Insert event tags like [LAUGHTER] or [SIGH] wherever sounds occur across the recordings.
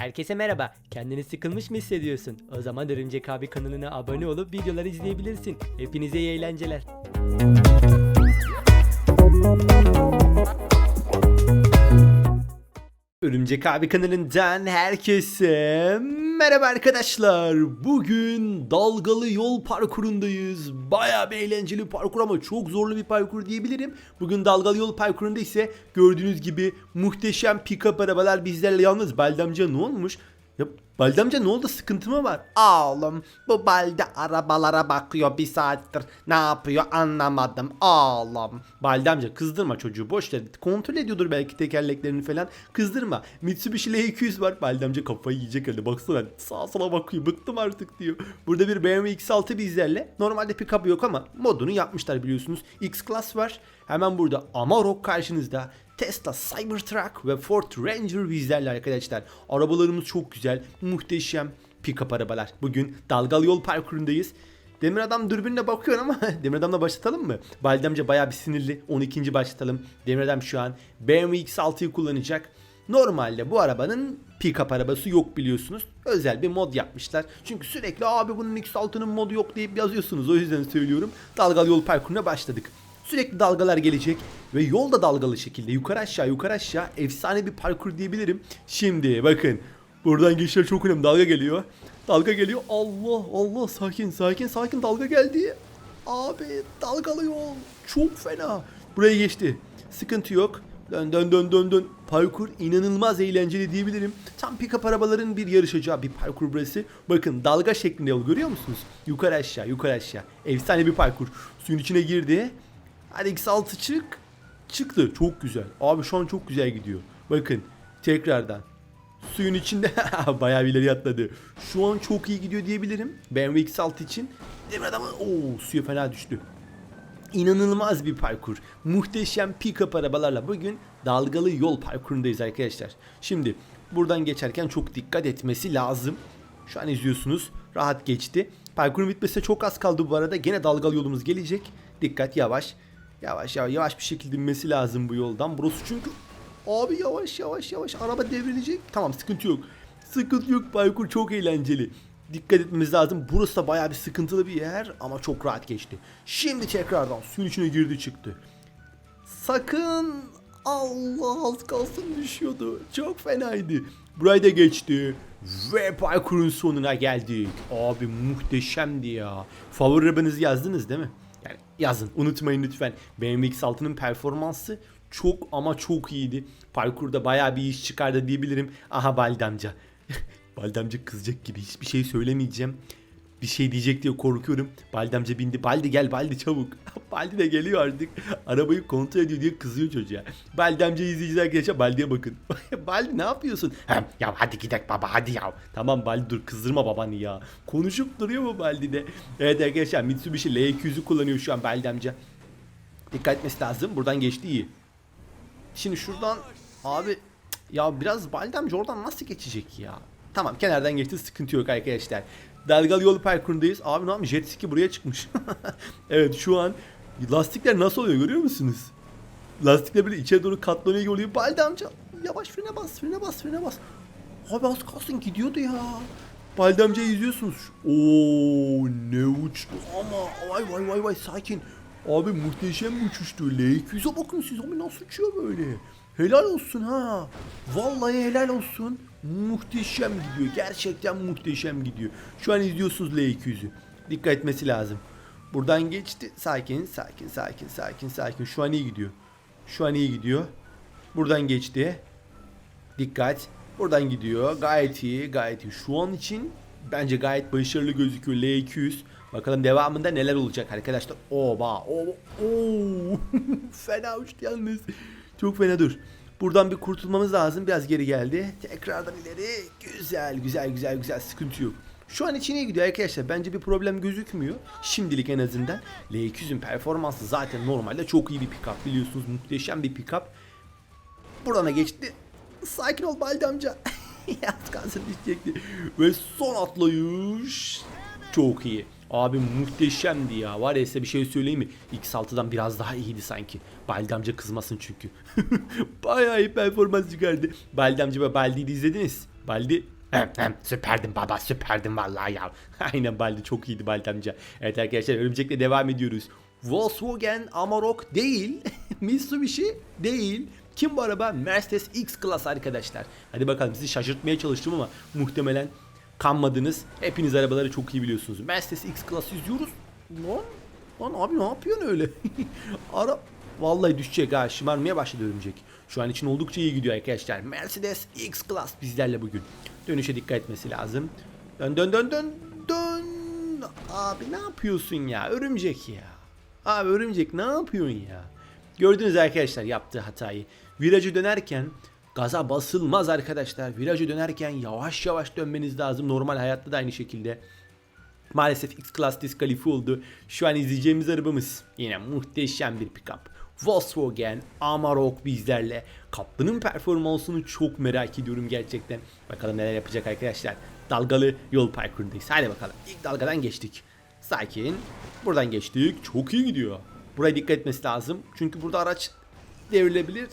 Herkese merhaba. Kendini sıkılmış mı hissediyorsun? O zaman Örümcek abi kanalına abone olup videoları izleyebilirsin. Hepinize iyi eğlenceler. Örümcek abi kanalından herkese merhaba arkadaşlar. Bugün dalgalı yol parkurundayız. Bayağı bir eğlenceli parkur ama çok zorlu bir parkur diyebilirim. Bugün dalgalı yol parkurunda ise gördüğünüz gibi muhteşem pick-up arabalar bizlerle yalnız Baldamca ne olmuş? Ya Baldamca ne oldu sıkıntı mı var? Oğlum bu balde arabalara bakıyor bir saattir. Ne yapıyor anlamadım oğlum. Baldamca kızdırma çocuğu boş ver. Kontrol ediyordur belki tekerleklerini falan. Kızdırma. Mitsubishi L200 var. Baldamca kafayı yiyecek öyle. Baksana sağa sola bakıyor. Bıktım artık diyor. Burada bir BMW X6 bizlerle. Normalde pick-up yok ama modunu yapmışlar biliyorsunuz. X-Class var. Hemen burada Amarok karşınızda. Tesla Cybertruck ve Ford Ranger bizlerle arkadaşlar. Arabalarımız çok güzel. Muhteşem pick-up arabalar. Bugün dalgalı yol parkurundayız. Demir adam dürbünle bakıyor ama [LAUGHS] Demir adamla başlatalım mı? Baldemce bayağı bir sinirli. 12. başlatalım. Demir adam şu an BMW X6'yı kullanacak. Normalde bu arabanın pick-up arabası yok biliyorsunuz. Özel bir mod yapmışlar. Çünkü sürekli abi bunun X6'nın modu yok deyip yazıyorsunuz. O yüzden söylüyorum. Dalgalı yol parkuruna başladık. Sürekli dalgalar gelecek ve yol da dalgalı şekilde yukarı aşağı yukarı aşağı efsane bir parkur diyebilirim. Şimdi bakın buradan geçişler çok önemli dalga geliyor. Dalga geliyor Allah Allah sakin sakin sakin dalga geldi. Abi dalgalı yol çok fena. Buraya geçti. Sıkıntı yok. Dön dön dön dön dön. Parkur inanılmaz eğlenceli diyebilirim. Tam pick-up arabaların bir yarışacağı bir parkur burası. Bakın dalga şeklinde yol görüyor musunuz? Yukarı aşağı yukarı aşağı. Efsane bir parkur. Suyun içine girdi. Hadi X6 çık. Çıktı. Çok güzel. Abi şu an çok güzel gidiyor. Bakın tekrardan. Suyun içinde [LAUGHS] bayağı bir ileri atladı. Şu an çok iyi gidiyor diyebilirim. BMW X6 için. Demir adamı ooo suya fena düştü. İnanılmaz bir parkur. Muhteşem pick-up arabalarla bugün dalgalı yol parkurundayız arkadaşlar. Şimdi buradan geçerken çok dikkat etmesi lazım. Şu an izliyorsunuz. Rahat geçti. Parkurun bitmesine çok az kaldı bu arada. Gene dalgalı yolumuz gelecek. Dikkat yavaş. Yavaş yavaş yavaş bir şekilde inmesi lazım bu yoldan. Burası çünkü abi yavaş yavaş yavaş araba devrilecek. Tamam sıkıntı yok. Sıkıntı yok. Parkur çok eğlenceli. Dikkat etmemiz lazım. Burası da bayağı bir sıkıntılı bir yer ama çok rahat geçti. Şimdi tekrardan suyun içine girdi çıktı. Sakın Allah az kalsın düşüyordu. Çok fenaydı. Burayı da geçti. Ve parkurun sonuna geldik. Abi muhteşemdi ya. Favori arabanızı yazdınız değil mi? Yazın. Unutmayın lütfen. BMW X6'nın performansı çok ama çok iyiydi. Parkurda bayağı bir iş çıkardı diyebilirim. Aha Baldamca. Baldamca [LAUGHS] kızacak gibi hiçbir şey söylemeyeceğim. Bir şey diyecek diye korkuyorum. Baldamca bindi. Baldi gel Baldi çabuk. [LAUGHS] Baldi de geliyor artık. Arabayı kontrol ediyor diye kızıyor çocuğa. Baldamca izleyiciler arkadaşlar Baldi'ye bakın. [LAUGHS] Baldi ne yapıyorsun? Hem, ya hadi gidelim baba hadi ya. Tamam Baldi dur kızdırma babanı ya. Konuşup duruyor mu Baldi de? Evet arkadaşlar Mitsubishi L200'ü kullanıyor şu an Baldamca. Dikkat etmesi lazım. Buradan geçti iyi. Şimdi şuradan abi ya biraz Baldamca oradan nasıl geçecek ya? Tamam kenardan geçti sıkıntı yok arkadaşlar. Dalgalı yol parkurundayız. Abi ne yapmış? Jet ski buraya çıkmış. [LAUGHS] evet şu an lastikler nasıl oluyor görüyor musunuz? Lastikler böyle içeri doğru katlanıyor gibi oluyor. Baldi amca yavaş frene bas frene bas frene bas. Abi az kalsın gidiyordu ya. Baldi amcayı izliyorsunuz. Oo ne uçtu ama vay vay vay vay sakin. Abi muhteşem bir uçuştu. L200'e bakın siz abi nasıl uçuyor böyle. Helal olsun ha. Vallahi helal olsun. Muhteşem gidiyor. Gerçekten muhteşem gidiyor. Şu an izliyorsunuz L200'ü. Dikkat etmesi lazım. Buradan geçti. Sakin, sakin, sakin, sakin, sakin. Şu an iyi gidiyor. Şu an iyi gidiyor. Buradan geçti. Dikkat. Buradan gidiyor. Gayet iyi, gayet iyi. Şu an için bence gayet başarılı gözüküyor L200. Bakalım devamında neler olacak arkadaşlar. Oba, o, oo. [LAUGHS] fena uçtu yalnız. Çok fena dur. Buradan bir kurtulmamız lazım. Biraz geri geldi. Tekrardan ileri. Güzel, güzel, güzel, güzel. Sıkıntı yok. Şu an için iyi gidiyor arkadaşlar. Bence bir problem gözükmüyor. Şimdilik en azından. L200'ün performansı zaten normalde çok iyi bir pick-up biliyorsunuz. Muhteşem bir pick-up. Buradan da geçti. Sakin ol Baldi amca. [LAUGHS] Az kalsın düşecekti. Ve son atlayış. Çok iyi. Abi muhteşemdi ya. Var ya size bir şey söyleyeyim mi? X6'dan biraz daha iyiydi sanki. Baldi amca kızmasın çünkü. [LAUGHS] Bayağı iyi performans çıkardı. Baldi amca ve Baldi'yi izlediniz. Baldi Hem, hem, süperdin baba süperdin vallahi ya. [LAUGHS] Aynen Baldi çok iyiydi Baldi amca. Evet arkadaşlar örümcekle devam ediyoruz. Volkswagen Amarok değil. [LAUGHS] Mitsubishi değil. Kim bu araba? Mercedes X-Class arkadaşlar. Hadi bakalım sizi şaşırtmaya çalıştım ama muhtemelen kanmadınız. Hepiniz arabaları çok iyi biliyorsunuz. Mercedes X-Class izliyoruz. Lan, lan abi ne yapıyorsun öyle? [LAUGHS] Ara Vallahi düşecek ha şımarmaya başladı örümcek. Şu an için oldukça iyi gidiyor arkadaşlar. Mercedes X-Class bizlerle bugün. Dönüşe dikkat etmesi lazım. Dön dön dön dön dön. Abi ne yapıyorsun ya örümcek ya. Abi örümcek ne yapıyorsun ya? Gördünüz arkadaşlar yaptığı hatayı. Virajı dönerken gaza basılmaz arkadaşlar. Virajı dönerken yavaş yavaş dönmeniz lazım. Normal hayatta da aynı şekilde. Maalesef X-Class diskalifi oldu. Şu an izleyeceğimiz arabamız yine muhteşem bir pickup. Volkswagen Amarok bizlerle. Kaplanın performansını çok merak ediyorum gerçekten. Bakalım neler yapacak arkadaşlar. Dalgalı yol parkurundayız. Hadi bakalım. İlk dalgadan geçtik. Sakin. Buradan geçtik. Çok iyi gidiyor. Buraya dikkat etmesi lazım. Çünkü burada araç devrilebilir.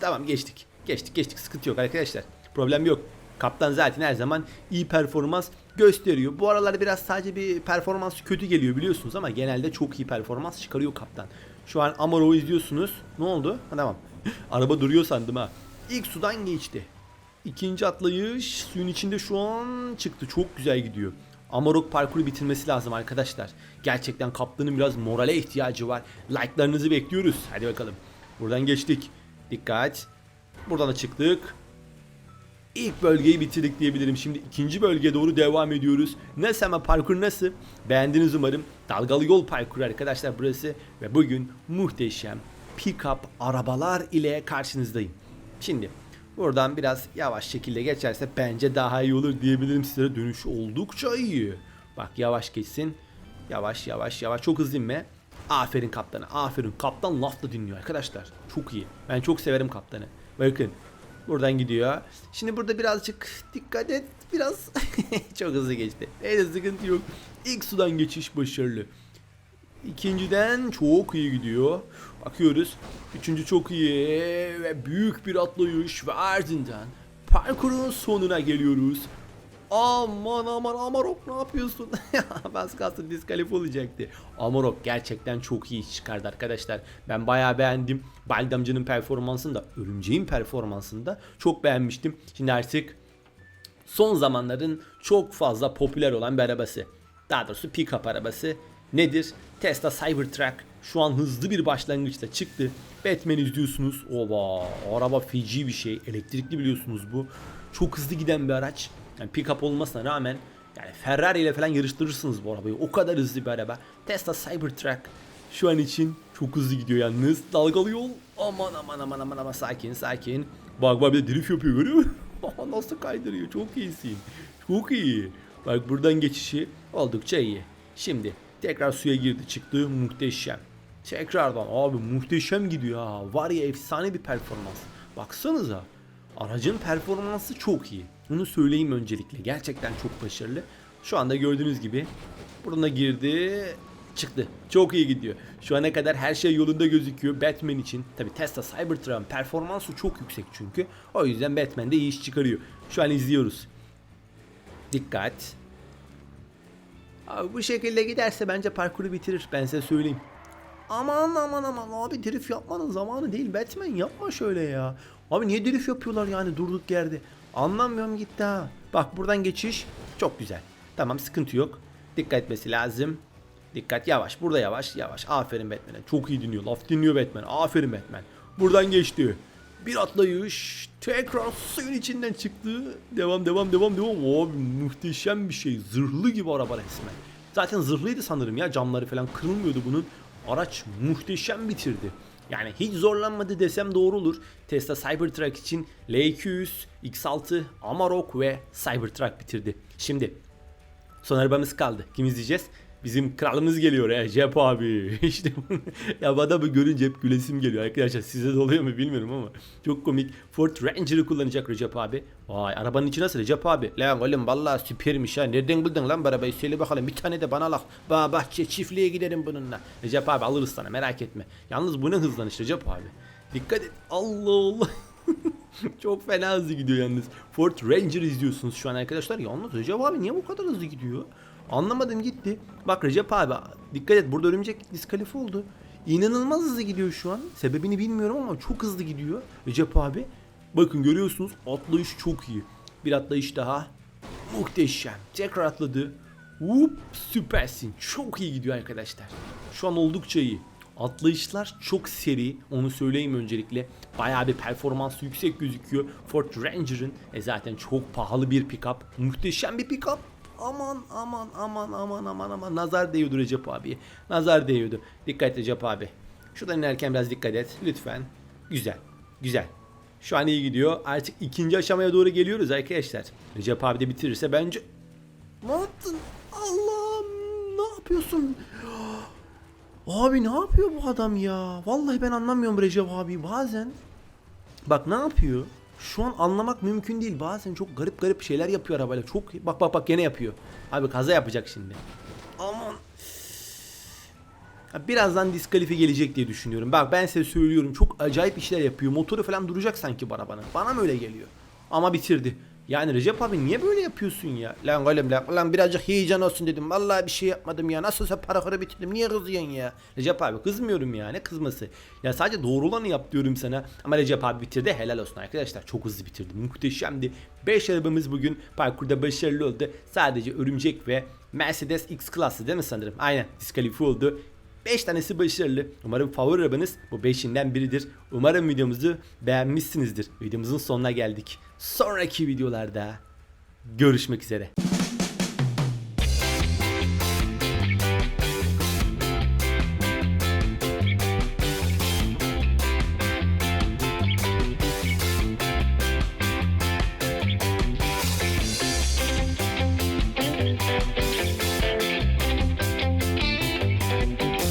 Tamam geçtik. Geçtik geçtik. Sıkıntı yok arkadaşlar. Problem yok. Kaptan zaten her zaman iyi performans gösteriyor. Bu aralar biraz sadece bir performans kötü geliyor biliyorsunuz ama genelde çok iyi performans çıkarıyor kaptan. Şu an Amaro'yu izliyorsunuz. Ne oldu? Ha, tamam. [LAUGHS] Araba duruyor sandım ha. İlk sudan geçti. İkinci atlayış suyun içinde şu an çıktı. Çok güzel gidiyor. Amarok parkuru bitirmesi lazım arkadaşlar. Gerçekten kaptanın biraz morale ihtiyacı var. Like'larınızı bekliyoruz. Hadi bakalım. Buradan geçtik. Dikkat. Buradan da çıktık. İlk bölgeyi bitirdik diyebilirim. Şimdi ikinci bölgeye doğru devam ediyoruz. Nasıl ama parkur nasıl? Beğendiniz umarım. Dalgalı yol parkuru arkadaşlar burası. Ve bugün muhteşem pick-up arabalar ile karşınızdayım. Şimdi buradan biraz yavaş şekilde geçerse bence daha iyi olur diyebilirim sizlere. Dönüş oldukça iyi. Bak yavaş geçsin. Yavaş yavaş yavaş. Çok hızlı inme. Aferin kaptana. Aferin. Kaptan lafla dinliyor arkadaşlar. Çok iyi. Ben çok severim kaptanı. Bakın Buradan gidiyor. Şimdi burada birazcık dikkat et. Biraz [LAUGHS] çok hızlı geçti. Neyse sıkıntı yok. İlk sudan geçiş başarılı. İkinciden çok iyi gidiyor. Bakıyoruz. Üçüncü çok iyi ve büyük bir atlayış ve ardından parkurun sonuna geliyoruz. Aman aman Amarok ne yapıyorsun? [LAUGHS] Bas kalsın diskalifi olacaktı. Amarok gerçekten çok iyi çıkardı arkadaşlar. Ben bayağı beğendim. Baldamcının performansını da örümceğin performansını da çok beğenmiştim. Şimdi artık son zamanların çok fazla popüler olan bir arabası. Daha doğrusu pick-up arabası. Nedir? Tesla Cybertruck şu an hızlı bir başlangıçta çıktı. Batman izliyorsunuz. Ova, araba feci bir şey. Elektrikli biliyorsunuz bu. Çok hızlı giden bir araç. Yani pick-up olmasına rağmen yani Ferrari ile falan yarıştırırsınız bu arabayı. O kadar hızlı bir araba. Tesla Cybertruck şu an için çok hızlı gidiyor yalnız. Dalgalı yol. Aman aman aman aman aman sakin sakin. Bak bak bir de drift yapıyor görüyor musun? [LAUGHS] Nasıl kaydırıyor çok iyisin. Çok iyi. Bak buradan geçişi oldukça iyi. Şimdi tekrar suya girdi çıktı muhteşem. Tekrardan abi muhteşem gidiyor ha. Var ya efsane bir performans. Baksanıza. Aracın performansı çok iyi. Bunu söyleyeyim öncelikle. Gerçekten çok başarılı. Şu anda gördüğünüz gibi buruna girdi çıktı. Çok iyi gidiyor. Şu ana kadar her şey yolunda gözüküyor Batman için. Tabi Tesla Cybertruck'ın performansı çok yüksek çünkü. O yüzden Batman de iyi iş çıkarıyor. Şu an izliyoruz. Dikkat. Abi bu şekilde giderse bence parkuru bitirir. Ben size söyleyeyim. Aman aman aman abi drift yapmanın zamanı değil Batman yapma şöyle ya. Abi niye drift yapıyorlar yani durduk yerde. Anlamıyorum gitti ha. Bak buradan geçiş çok güzel. Tamam sıkıntı yok. Dikkat etmesi lazım. Dikkat yavaş burada yavaş yavaş. Aferin Batman'e. Çok iyi dinliyor. Laf dinliyor Batman. Aferin Batman. Buradan geçti. Bir atlayış. Tekrar suyun içinden çıktı. Devam devam devam devam. Abi muhteşem bir şey. Zırhlı gibi araba resmen. Zaten zırhlıydı sanırım ya. Camları falan kırılmıyordu bunun. Araç muhteşem bitirdi. Yani hiç zorlanmadı desem doğru olur. Tesla Cybertruck için L200, X6, Amarok ve Cybertruck bitirdi. Şimdi son arabamız kaldı. Kim izleyeceğiz? Bizim kralımız geliyor ya Recep abi. [LAUGHS] İşte ya bu adamı görünce hep gülesim geliyor arkadaşlar. Size de oluyor mu bilmiyorum ama. Çok komik. Ford Ranger'ı kullanacak Recep abi. Vay arabanın içi nasıl Recep abi? Lan oğlum vallahi süpermiş ha. Nereden buldun lan bu arabayı? Söyle bakalım bir tane de bana al. Bağ bahçe çiftliğe giderim bununla. Recep abi alırız sana merak etme. Yalnız bu ne hızlanış Recep abi. Dikkat et. Allah Allah. [LAUGHS] Çok fena hızlı gidiyor yalnız. Ford Ranger izliyorsunuz şu an arkadaşlar. Yalnız Recep abi niye bu kadar hızlı gidiyor? Anlamadım gitti. Bak Recep abi dikkat et burada örümcek diskalifi oldu. İnanılmaz hızlı gidiyor şu an. Sebebini bilmiyorum ama çok hızlı gidiyor Recep abi. Bakın görüyorsunuz atlayış çok iyi. Bir atlayış daha. Muhteşem. Tekrar atladı. Whoop, süpersin. Çok iyi gidiyor arkadaşlar. Şu an oldukça iyi. Atlayışlar çok seri. Onu söyleyeyim öncelikle. Bayağı bir performansı yüksek gözüküyor. Ford Ranger'ın e zaten çok pahalı bir pickup. Muhteşem bir pickup. Aman aman aman aman aman aman. Nazar değiyordu Recep abi. Nazar değiyordu. Dikkat Recep abi. Şuradan inerken biraz dikkat et. Lütfen. Güzel. Güzel. Şu an iyi gidiyor. Artık ikinci aşamaya doğru geliyoruz arkadaşlar. Recep abi de bitirirse bence... Ne yaptın? Allah'ım ne yapıyorsun? Abi ne yapıyor bu adam ya? Vallahi ben anlamıyorum Recep abi bazen. Bak ne yapıyor? Şu an anlamak mümkün değil. Bazen çok garip garip şeyler yapıyor arabayla. Çok bak bak bak gene yapıyor. Abi kaza yapacak şimdi. Aman. Birazdan diskalifi gelecek diye düşünüyorum. Bak ben size söylüyorum çok acayip işler yapıyor. Motoru falan duracak sanki bu arabanın. Bana mı öyle geliyor? Ama bitirdi. Yani Recep abi niye böyle yapıyorsun ya? Lan oğlum lan, lan birazcık heyecan olsun dedim. Vallahi bir şey yapmadım ya. Nasılsa para bitirdim. Niye kızıyorsun ya? Recep abi kızmıyorum ya. Ne kızması? Ya sadece doğru olanı yap diyorum sana. Ama Recep abi bitirdi. Helal olsun arkadaşlar. Çok hızlı bitirdi. Muhteşemdi. 5 arabamız bugün parkurda başarılı oldu. Sadece Örümcek ve Mercedes X klası değil mi sanırım? Aynen diskalifiye oldu. 5 tanesi başarılı. Umarım favori arabanız bu 5'inden biridir. Umarım videomuzu beğenmişsinizdir. Videomuzun sonuna geldik. Sonraki videolarda görüşmek üzere.